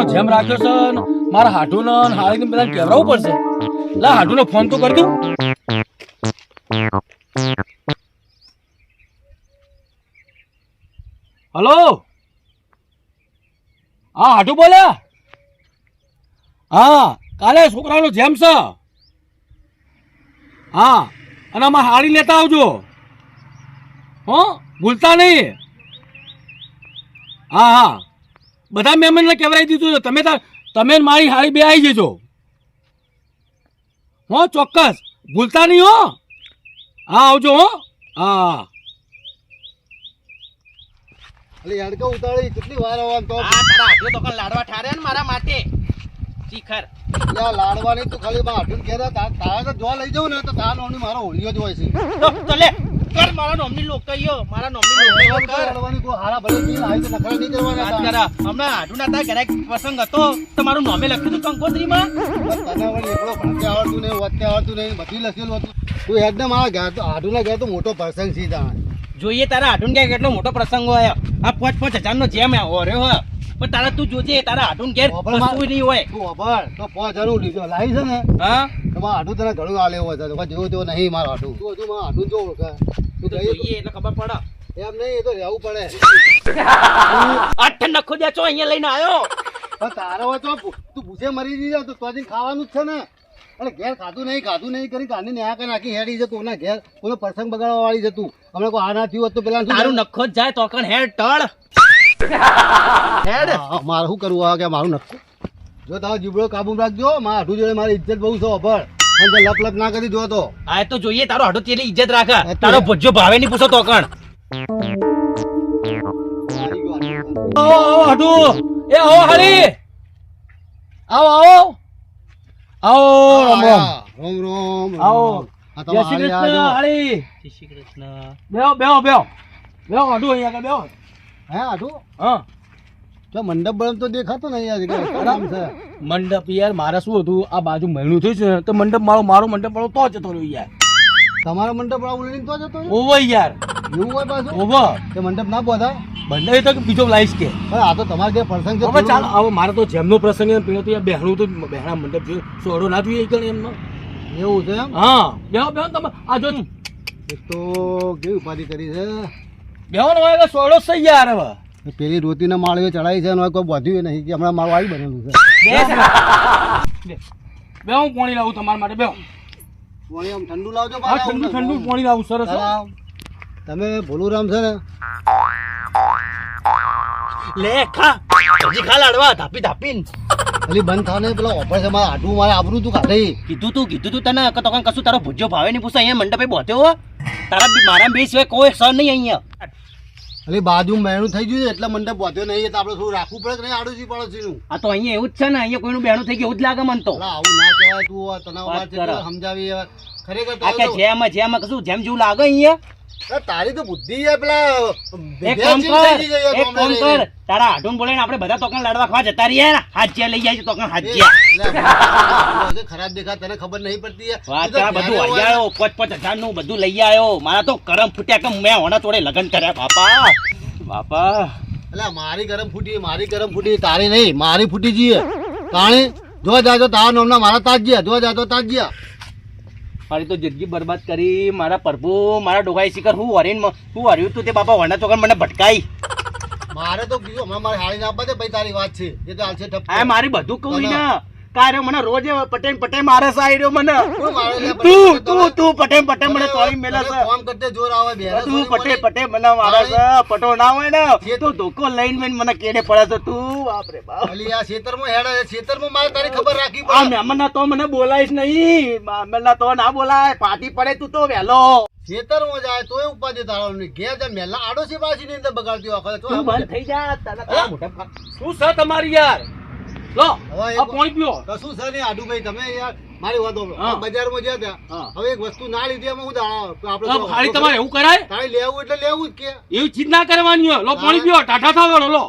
છોકરાનો જેમ રાખ્યો છે મારા હાડું ને હાળીને બધાને કહેવડાવવું પડશે. લા, હાડુનો ફોન તો કરી દઉં. હલો? હા, હાડુ બોલે? હા, કાલે છોકરાનો જેમ છે. હા, અને આમાં હાડી લેતા આવજો. હો, ભૂલતા નહીં. હા હા. બધા મહેમાનને કહેવડાવી દીધું છે. તમે તાર તમે મારી હાડી બે આવી જજો. હો ચોક્કસ. ભૂલતા નહીં હો. હા આવજો હો. હા. એટલે યાડકા ઉતાળી. કેટલી વાર આવવાનું તો? આ તારા હાથે તો કણ લાડવા ઠારે ને મારા માટે. શિખર. યા લાડવાની તો ખાલી હાથું ઘેર તા- તો જોવા લઈ જાઉં ને તો તારા નોમની મારો હોળીઓ જ હોય છે. તો તો લે. કર મારા નોમની લોકઈયો મારા નોમની લોકઈયો કર. હારા ભલે નહીં આવી તો નખરા નહીં કરવાના વાત તારા. કરા હમણાં હાડુના તા ઘરે પ્રસંગ હતો તો મારું નોમે લખ્યું હતું કંકોત્રીમાં? તને વળી એકલો ભણતે આવડતું નહીં વાંચતે આવડતું નહીં બધું લખેલું હતું. તું હેડ ને મારા ઘેર તો હાડુના ઘેર તો મોટો પ્રસંગ છે તાણે. જોઈએ તારા હાડુન ઘેર કેટલો મોટો પ્રસંગ હોય. આ પાંચ પાંચ હજાર નો જેમ ઓર્યો હોય પણ તારા તું જોજે તારા હાડુન ઘેર કશું નહીં હોય. તું અભર તો પો જરૂર લીધો લાવી છે ને? હા? તો મારા હાડું તને ઘણું આલે હોય તો જેવો તેવો નહીં મારો હાડું તું હજુ મારા હાડું જો ઓળખે તું જોઈએ એટલે ખબર પડે. એમ નહીં એ તો રહેવું પડે. આઠ નખો દે છો અહીંયા લઈને આવ્યો પણ તારો તો તું ભૂસે મરી જઈ તો તો ખાવાનું જ છે ને. અને ઘેર ખાધું નહીં ખાધું નહીં કરી કાની ન્યા કરી નાખી હેડી જતું કોના ઘેર? કોઈનો પ્રસંગ બગાડવા વાળી જતું હમણાં કોઈ આ ના થયું હોત તો પેલા તારું નખો જ જાય તો કણ હેડ ટળ. હેડ. મારે શું કરવું? કે મારું નક્કો. જો તારો જીબડો કાબુ રાખજો. મારા જોડે મારી ઇજ્જત બહુ છે અભર અને લપ લપ ના કરી જો તો આ તો જોઈએ તારો હાડો તેલી ઇજ્જત રાખે. તારો ભજ્જો ભાવે નહીં પૂછો તો કણ. આવી ગયો હાડું. આવો આવો હાડુ એ આવો હાડી આવો આવો. આવો રામ રામ. રોમ રોમ આવો. જય શ્રી કૃષ્ણ આજો. જય શ્રી કૃષ્ણ. બેહો બેહો બેહો. બેહો હાડુ અહીંયા બેહો. હે હાડું હા. તો મંડપ બળમ તો દેખાતો નહીં યાર કે છે. મંડપ યાર મારે શું હતું? આ બાજુ મહિનું થયું છે તો મંડપ મારો મારો મંડપ વાળો તો જતો રહ્યો યાર. તમારો મંડપ વાળો ઉલડીને તો જતો ઓવો યાર. એવું હોય પાછું? ઓવો. તે મંડપ ના બોધા બંને તો બીજો લાઈશ કે. આ તો તમારે જે પ્રસંગ છે હવે ચાલ હવે મારે તો જેમનો પ્રસંગ એમ તો યાર બેહણું તો બહેણા મંડપ જોયું. સોડો ના જોઈએ કણ એમનો? એવું છે એમ? હા. બેહો બેહો તમે આ જો. એક તો કેવી ઉપાધિ કરી છે? બેહો ને હવે સોડો સહી યાર હવે. પેલી રોતીને માળવે ચડાવી છે અને કોઈ બધું નહીં કે હમણાં મારું આવી બનેલું છે. બે હું પાણી લાવું તમારા માટે બે. પાણી આમ ઠંડુ લાવજો હા ઠંડુ ઠંડુ પાણી લાવું સરસ તમે ભોલુરામ છે ને? લે ખા. હજી ખા લાડવા ધાપી ધાપીન પેલી બંધ થાવ ને પેલા ઓફર છે મારા આટું મારે આબરું તું કાઢે. કીધું તું કીધું તું તને તો કશું તારો ભુજ્જો ભાવે નહીં પૂછે અહીંયા મંડપે બોધ્યો હો. તારા બી- મારા બે સિવાય કોઈ સર નહીં અહીંયા. એટલે બાજુ મહેણું થઈ ગયું એટલે મંડપ વધ્યો નહીં. તો આપણે થોડું રાખવું પડે કે નહીં આડોશી પડોશીનું? આ તો અહીંયા એવું જ છે ને અહીંયા કોઈનું બહેણું થઈ ગયું એવું જ લાગે મન તો. આવું ના કહેવાય તું તને સમજાવી ખરેખર જેમ જેમ કશું જેમ જેવું લાગે અહીંયા? અરે તારી તો બુદ્ધિ છે પેલા. એક કામ કર એક કામ કર. તારા હાડું બોલે આપણે બધા તોકણ લાડવા ખાવા જતા રહીએ. ને હાજ્યા લઈ જાય તોકણ હાજ્યા. ખરાબ દેખા તને ખબર નહીં પડતી વાત તારા બધું હોય- હજાયો પાંચ પાંચ હજારનું બધું લઈ આવ્યો મારા તો કરમ ફૂટ્યા કે મેં હોના તોડે લગ્ન કર્યા બાપા. બાપા. એટલે મારી ગરમ ફૂટી મારી ગરમ ફૂટી તારી નહીં મારી ફૂટી જઈએ. તાણી જો જાજો તારા નોમના મારા તાજ્યા જો જાજો તાજ્યા મારી તો જિંદગી બરબાદ કરી મારા પ્રભુ મારા ડોગાઈ શિખર હું હરીને હું હર્યું તું તે બાપા વણા ચોકર મને ભટકાઈ મારે તો બીજું હમણાં મારે હાળી ના આપવા દે ભાઈ તારી વાત છે એ તો હાલશે. હા મારી બધું કહું ને કારે મને રોજે પટેમ પટેમ મારે સાઈડ્યો મને. તું તું તું પટેમ પટેમ મને તોડી મેલે છે. ફોન કરતે જોર આવે બે તું પટે પટે મને મારે છે પટો ના હોય ને. જે તું ધોકો લઈને મેં મને કેડે પડે છે. તું બાપરે બાપ. અલી આ ખેતરમાં હેડે છે. ખેતરમાં મારે તારી ખબર રાખવી આ પડે. મહેમાન તો મને બોલાઈશ નહીં. મહેમાન તો ના બોલાય. પાટી પડે તું તો વહેલો. ખેતરમાં જાય તોય ઉપાધિ તારો નહીં. ઘેર જાય મેલા આડોશી પાછી ની અંદર બગાડતી વખત તો તું બંધ થઈ જા. તને મોટા શું છે તમારી યાર? લો હવે આ પીઓ કશું છે નહીં આડુભાઈ તમે યાર મારી વાત સાંભળો. બજારમાં ગયા ત્યાં હવે એક વસ્તુ ના લીધી એમાં હું આપણે આ તમારે એવું કરાય? તારે લેવું એટલે લેવું જ કે. એવી ચીજ ના કરવાની હોય. લો પાણી પીઓ ટાટા થાવ લો.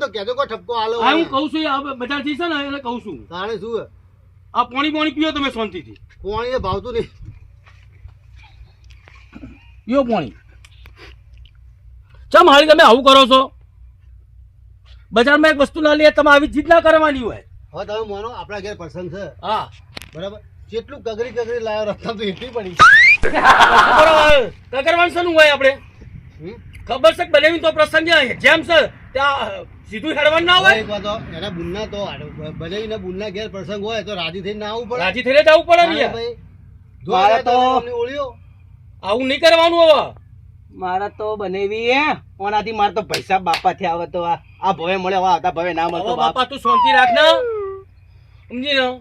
તો ઠપકો આલો હું કહું છું આ બજારથી છે ને એટલે કહું છું. તારે શું આ પાણી પાણી પીઓ તમે શાંતિથી. એ ભાવતું નહીં. પીઓ પાણી. ચમ હાળી તમે આવું કરો છો? બજારમાં એક વસ્તુ ના લઈએ તમે આવી જીત ના કરવાની હોય. હવે તમે માનો આપણા ઘેર પ્રસંગ છે. હા. બરાબર? જેટલું કગરી કગરી લાવ્યો રસ્તા તો એટલી પડી. કગર શેનું હોય આપણે? ખબર છે બનાવી તો પ્રસંગ છે. જેમ છે ત્યાં સીધું હેડવાનું ના હોય? એક વાત એના બુનના તો બનાવીને બુનના ઘેર પ્રસંગ હોય તો રાજી થઈને આવવું પડે. રાજી થઈને જવું પડે ને ભાઈ. મારે તો- ઓળ્યો. આવું નહીં કરવાનું હવે. મારા તો બનેવી હે. ઓનાથી મારે તો પૈસા બાપા થી આવે તો આ ભવે મળે હવે આવતા ભવે ના મળતો બાપા. તું શાંતિ રાખ ને. સમજી લો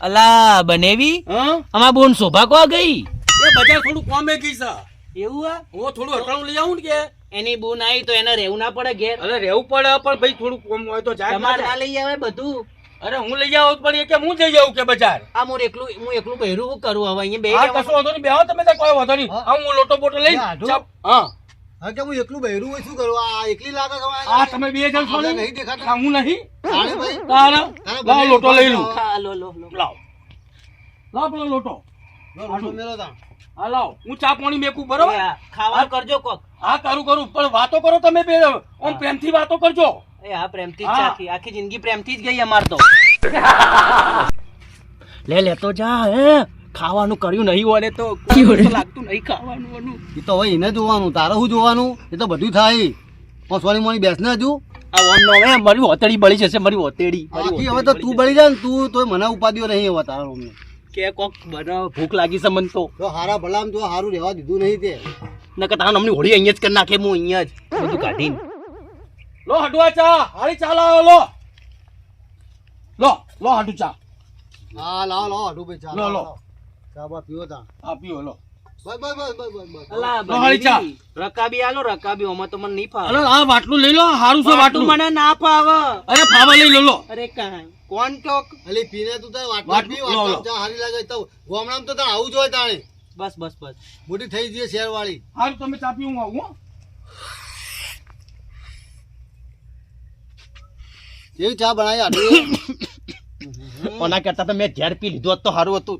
અલા બનેવી? હ? અમાર બોન શોભા કો ગઈ? એ બજાર થોડું કોમે ગઈ છે. એવું આ? હું થોડું અટાણું લઈ આવું ને કે? એની બોન આવી તો એને રહેવું ના પડે ઘેર. અરે રહેવું પડે પણ ભાઈ થોડું કોમ હોય તો જાય તમારે લઈ આવે બધું. અરે હું લઈ આવું પણ એ કે હું જઈ આવું કે બજાર? આ મોર એકલું હું એકલું બહેરું હું કરું હવે અહીંયા બે હા કશું વાંધો નહીં બેહો તમે કોઈ વાંધો નહીં. હા. હા લોટો બોટો લઈ ચાપ. હા. હા કે હું એકલું બહેરું હોય શું કરું? આ એકલી લાગે છે આ તમે બે જણ છો નહીં દેખાતા. હું નહીં? તારા તારા? લાવ લોટો લઈ લઉં. હા લો લો લો. લાવ. લાવ પેલો લોટો. લોટો મેલો તા હા લાવ. હું ચા પાણી મેકું બરોબર? ખાવા કરજો કોક. હા કરું કરું. પણ વાતો કરો તમે બે. આમ પ્રેમથી વાતો કરજો. એ હા પ્રેમથી જ. આખી જિંદગી પ્રેમથી જ ગઈ અમાર તો. લે લે તો જા હે. ખાવાનું કર્યું નહીં વળે તો લાગતું નહીં ખાવાનું એ તો હવે એને જોવાનું તારે શું જોવાનું? એ તો બધું થાય. સોની મોની બેસ ને હજુ. આ ઓમ મારી હોતેડી બળી જશે મારી હોતેડી હવે તો તું બળી જાય ને તું તો મને ઉપાધિઓ નહીં હવે તારા અમને કે કોક બનાવ ભૂખ લાગી છે મને તો. તો હારા ભલામ તો હારું રહેવા દીધું નહીં તે. નકર તારા અમને હોળી અહીંયા જ કરી નાખે હું અહીંયા જ બધું કાઢીને. લો હટવા ચા. હારી ચા લાવો લો. લો લો હાટુ ચા. હા લાવો લાવો હડું ભાઈ ચા લો, લો. ચા બા પીવો તા. આ લો. રકાબી આલો રકાબી ઓમાં તો મને નહીં ફાવે. આ બાટલું લઈ લો હારું છે વાટલું મને ના ફાવે. અરે ફાવા લઈ લો લો. અરે કાંઈ. કોણ ચોક અલી પીને તું તાર વાટલા વાટલું, પી લો, લો. વાટલા ચા હારી લાગે તો ગામડામાં તો તાર આવું જ હોય તાણે. બસ બસ બસ. મોટી થઈ જઈએ શેર વાળી હારું તમે ચા પીવું આવું કેવી ચા બનાવી આટલી? ઓના કરતા તો મેં ઝેર પી લીધું તો સારું હતું.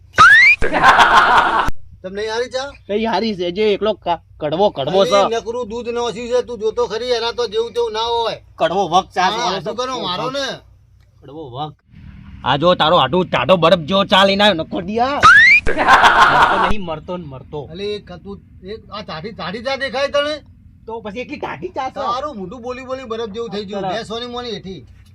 તમને યારી ચા? કઈ હારી છે જે એકલો કડવો કડવો છે. નકરું દૂધ નો ઓછું છે તું જોતો ખરી એના તો જેવું તેવું ના હોય. કડવો વક ચા શું કરો મારો ને? કડવો વક. આ જો તારો આટું ટાઢો બરફ જો ચા લઈને આવ્યો નખો દિયા. નહીં મરતો ને મરતો. એટલે એક તું એક આ તાડી તાડી ચા દેખાય તને? તો પછી એટલી ટાઢી ચા સારું મોઢું બોલી બોલી બરફ જેવું થઈ ગયું. બે સોની મોની હેઠી. તાણે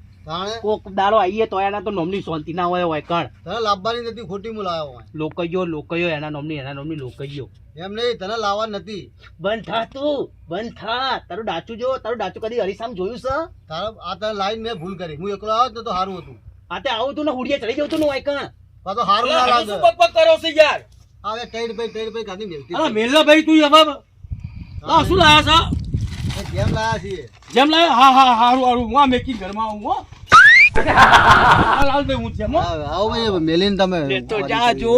કોક દાડો આઈએ તો એના તો નોમની શાંતિ ના હોય હોય કણ. તને લાવવાની નથી ખોટી હું લાવ્યો હોય. લોકયો લોકયો એના નોમની એના નોમની લોકયો એમ નહીં તને લાવવા નથી. બંધ થા તું બંધ થા. તારું ડાચું જો તારું ડાચું કદી હરીસામ જોયું છે? તારો આ તને લાઈન મેં ભૂલ કરી. હું એકલો આવ્યો તો સારું હતું. આ તે આવું તું ને હુડિયા ચડી જવું તું ને હોય કણ. તો સારું ના લાગે. શું પગ પગ કરો છે યાર. હવે ટેડ ભાઈ ટેડ ભાઈ કાઢી મેલતી અરે મેલ્લા ભાઈ તું હવે. આ શું લાયા છે? કેમ લાયા છીએ. જેમ લાયા? હા હા હારું હારું. હું આ મેકિંગ ઘરમાં આવું હો. આ લાલ ભાઈ હું જેમ હો. આવો આવો ભાઈ મેલીને તમે તો જા જો.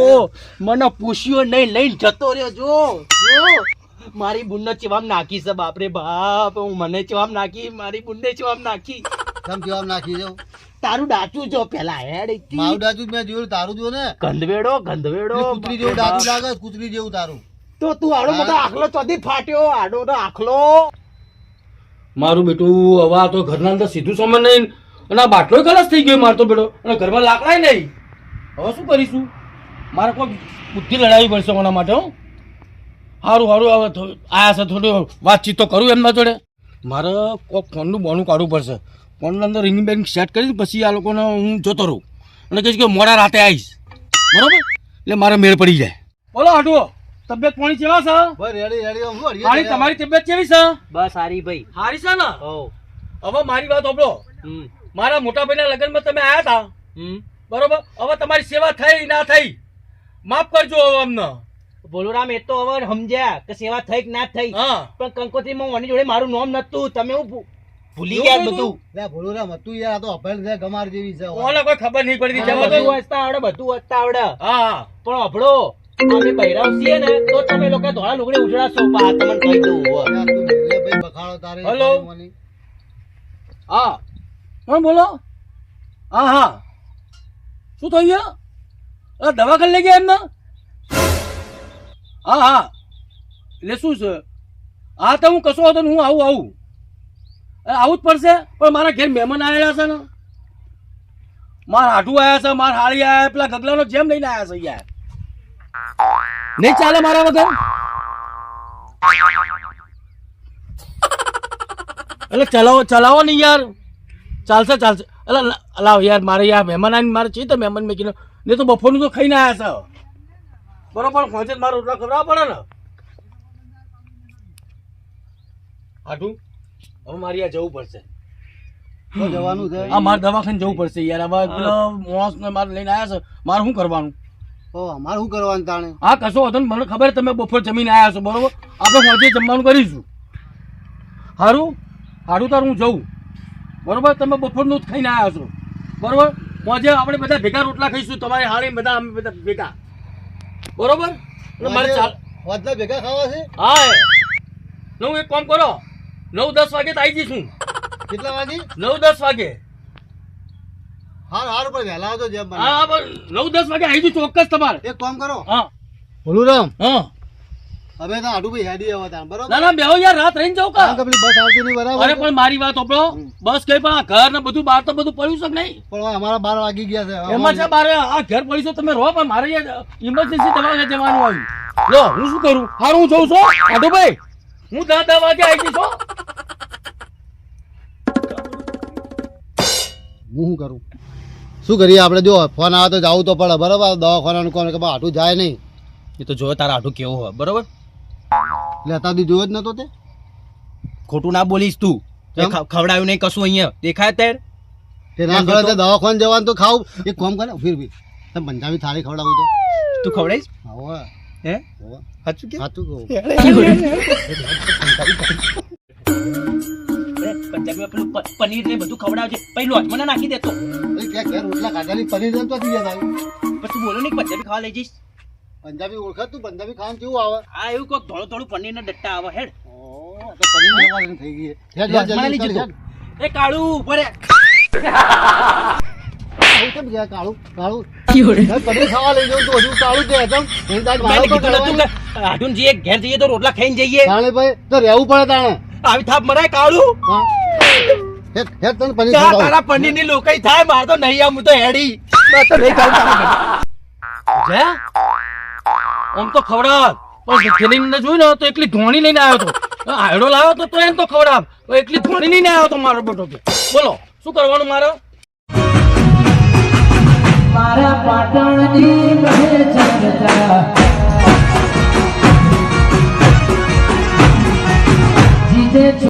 મને પૂછ્યો નહીં લઈને જતો રહ્યો જો. જો. મારી બુનને ચેવામ નાખી છે બાપરે બાપ. હું મને ચેવામ નાખી મારી બુનને ચેવામ નાખી. કેમ કેવા નાખી જાઉં તારું ડાચું જો પેલા હેડ મારું ડાચું મેં જોયું તારું જો ને? ગંધવેડો ગંધવેડો. કૂતરી જેવું ડાચું લાગે કૂતરી જેવું તારું. તો તું આડો બધો આખલો ચોથી ફાટ્યો આડો તો આખલો. મારું બેટું હવા તો ઘરના અંદર સીધું સામાન નહીં અને આ બાટલો ખલાસ થઈ ગયો મારતો બેટો. અને ઘરમાં લાકડાય નહીં. હવે શું કરીશું? મારે કોઈ બુદ્ધિ લડાવી પડશે એના માટે, હું. સારું સારું હવે આયા છે, થોડું વાતચીત તો કરું એમના જોડે. મારે કોઈ ફોનનું બોનું કાઢવું પડશે. ફોનની અંદર રિંગ બેંગ સેટ કરી પછી આ લોકોને હું જોતો રહું. અને કહીશ કે મોડા રાતે આવીશ. બરાબર? એટલે મારે મેળ પડી જાય. બોલો હાટુઓ તબિયત પાણી કેવા છે? બસ રેડી રેડી હું હારી તમારી તબિયત કેવી છે? બસ સારી ભાઈ. સારી છે ને? હવે. મારી વાત સાંભળો. મારા મોટા ભાઈના લગ્નમાં તમે આયા હતા. બરોબર? હવે તમારી સેવા થઈ ના થઈ? માફ કરજો હવે અમને. બોલુરામ એ તો હવે સમજ્યા કે સેવા થઈ કે ના થઈ. હા. પણ કંકોત્રી માં મને જોડે મારું નામ નતું તમે હું ભૂલી ગયા બધું? લે ભોળું હતું યાર આ તો અભળ છે ગમાર જેવી છે. ઓને કોઈ ખબર નહીં પડતી દો વાંચતા આવડે બધું વાંચતા આવડે. હા હા. પણ અભડો અમે બૈરાવ છીએ ને તો તમે લોકો ધોળા લુગડે ઉજળાશો પા તમને કહી દઉં હવે. યાર તું મેલે ભાઈ બખાડો તારે હલો. સોની મોની. હા કોણ બોલો. હા હા. શું થઈ ગયું અરે દવાખાને લઈ ગયા એમને. હા હા. એટલે શું છે? હા તો હું કશો હતો હું આવું આવું. આવું જ પડશે. પણ મારા ઘેર મહેમાન આવેલા છે ને. મારા હાઠું આવ્યા છે મારા હાળી આયા પેલા ગગલાનો જેમ લઈને આવ્યા છે યાર. નહીં ચાલે મારા વગર? એટલે ચલાવો ચલાવો નહીં યાર. ચાલશે ચાલશે. એટલે લાવ યાર મારે યાર મહેમાન આવીને મારે છે તો મહેમાન મેં કીધું નહીં તો બપોરનું તો ખાઈને આવ્યા છે. બરોબર પહોંચે મારે રોટલા ખવડાવવા પડે ને? હાટું હવે મારે યાર જવું પડશે. જવાનું છે. આ મારે દવાખાને જવું પડશે યાર. હવે પેલો માણસને મારે લઈને આવ્યા છે. મારે શું કરવાનું? અમારે શું કરવાનું તાણે? હા કશો હતો મને ખબર છે તમે બપોર જમીને આવ્યા છો બરોબર? આપણે હોજે જમવાનું કરીશું. સારું સારું તાર હું જઉં. બરોબર? તમે બપોરનું જ ખાઈને આવ્યા છો. બરોબર? હોજે આપણે બધા ભેગા રોટલા ખાઈશું તમારી હાળી બધા અમે બધા ભેગા. બરોબર? મારે ચાલ ભેગા ખાવા છે? હા હું એક કામ કરો. નવ દસ વાગે તો આવી જઈશું. કેટલા વાગે? નવ દસ વાગે. હાર હાર પર વહેલા આવજો જેમ બને. હા હા, પણ નવ દસ વાગે આવી ચોક્કસ તમારે. એક કામ કરો. હા. ભોલુરામ હા. અમે તો આડું ભાઈ હેડી આવો બરોબર? ના ના બેહો યાર રાત રહીને જાઉં કા? પેલી બસ આવતી નહીં બરાબર? અરે પણ મારી વાત ઓપડો બસ કઈ પણ આ ઘર ને બધું બહાર તો બધું પડ્યું છે નહીં? પણ અમારા બાર વાગી ગયા છે. એમાં છે બારે આ ઘર પડ્યું છે તમે રહો પણ મારે ઇમરજન્સી તમારે જવાનું આવ્યું લો હું શું કરું? હારું હું જઉં છું આડો ભાઈ હું દસ દસ વાગે આવી હો. હું શું કરું? શું કરીએ? આપણે જો ફોન આવે તો જવું તો પડે બરાબર? દવાખાનાનું કોણ કે આટું જાય નહીં. એ તો જો તારા આઠું કેવું હોય બરોબર? લેતા દી જોયો જ નતો તે. ખોટું ના બોલીશ તું. ખવડાવ્યું નહીં કશું અહીંયા. દેખાય તેર? તે ના ખવડાવે તો દવાખાને જવાનું તો ખાવ. એક કોમ કરે ફિર ભી તમે પંજાબી થાળી ખવડાવું તો. તું ખવડાવીશ? હા હે? સાચું કે? સાચું કહું. પંજાબીમાં પેલું પનીર ને બધું ખવડાવજે પછી લોચમાં ના નાખી દેતો ઘેર રોટલા ખાધાની પનીર તો થઈ જાય પછી બોલો નહીં પંજાબી ખાવા લઈ જઈશ. પંજાબી ઓળખાત તું? પંજાબી ખાવાનું કેવું આવે? આ એવું કોક થોડું થોડું પનીર ના ડટ્ટા આવે હેડ. પનીર થઈ ગઈ એ કાળું ઉપર કાળું? કાળું? ખાવા લઈ જાઉં તો હજુ કાળું છે? એકદમ. જઈએ ઘેર જઈએ તો રોટલા ખાઈને જઈએ. ભાઈ તો રહેવું પડે તાણે. આવી થાપ મરાય કાળું. હા. હેડ, હેડ, તને પનીર ચા તારા પનીરની લોકાઈ થાય મારે તો નહીં આમ તો હેડી. મારે તો નહીં ખાવું તારા આમ તો ખવડાવ. પણ ખેલીને જોયું ને તો એકલી ધોણી લઈને આવ્યો તો. આયડો લાવ્યો તો તો એમ તો ખવડાવ. એટલી એકલી ધોણી લઈને આવ્યો તો મારો બોટો બોલો શું કરવાનું મારે? મારા પાટણની બહે ચંદ્રતા જીતે